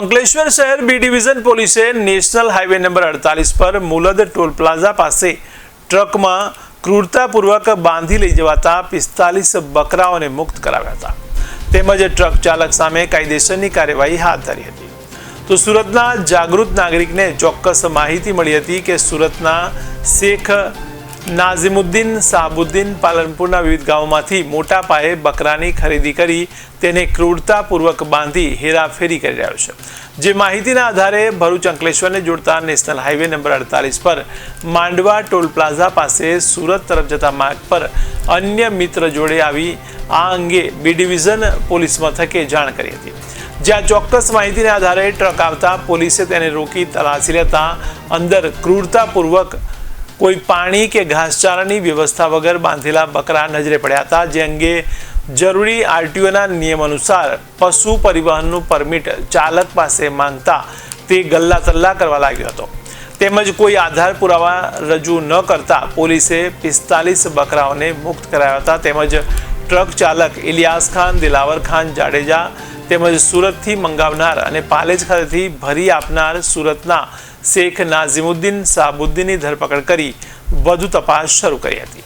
અંકલેશ્વર શહેર B division પોલીસે national highway number અડતાલીસ પર મુલદ ટોલ પ્લાઝા પાસે ટ્રકમાં ક્રૂરતાપૂર્વક બાંધી લઈ જવાતા પિસ્તાલીસ બકરાઓને મુક્ત કરાવ્યા હતા. તેમજ ટ્રક ચાલક સામે કાયદેસરની કાર્યવાહી હાથ ધરી હતી. તો સુરતના જાગૃત નાગરિકને ચોક્કસ માહિતી મળી હતી કે સુરતના શેખ નાઝિમુદ્દીન સાબુદ્દીન પાલનપુરના વિવિધ ગામોમાંથી મોટા પાયે બકરાની ખરીદી કરી તેને ક્રૂરતાપૂર્વક બાંધી હેરાફેરી કરી રહ્યો છે. જે માહિતીના આધારે ભરૂચ અંકલેશ્વરને જોડતા નેશનલ હાઈવે નંબર અડતાલીસ પર માંડવા ટોલ પ્લાઝા પાસે સુરત તરફ જતા માર્ગ પર અન્ય મિત્ર જોડે આવી આ અંગે બી ડિવિઝન પોલીસ મથકે જાણ કરી હતી. જ્યાં ચોક્કસ માહિતીના આધારે ટ્રક આવતા પોલીસે તેને રોકી તલાશી લેતા અંદર ક્રૂરતાપૂર્વક કોઈ પાણી કે ઘાસચારાની વ્યવસ્થા વગર બાંધેલા બકરા નજરે પડ્યા હતા, જે અંગે જરૂરી આરટીઓના નિયમ અનુસાર પશુ પરિવહનનું પરમિટ ચાલક પાસે માંગતા તે ગલ્લા તલ્લા કરવા લાગ્યો હતો. તેમજ કોઈ આધાર પુરાવા રજૂ ન કરતા પોલીસે પિસ્તાલીસ બકરાઓને મુક્ત કરાયા હતા. તેમજ ટ્રક ચાલક ઇલિયાસ ખાન, દિલાવર ખાન, જાડેજા તેમજ સુરતથી મંગાવનાર અને પાલેજ ખાતેથી ભરી આપનાર સુરતના શેખ નાઝિમુદ્દીન સાબુદ્દીનની ધરપકડ કરી વધુ તપાસ શરૂ કરી હતી.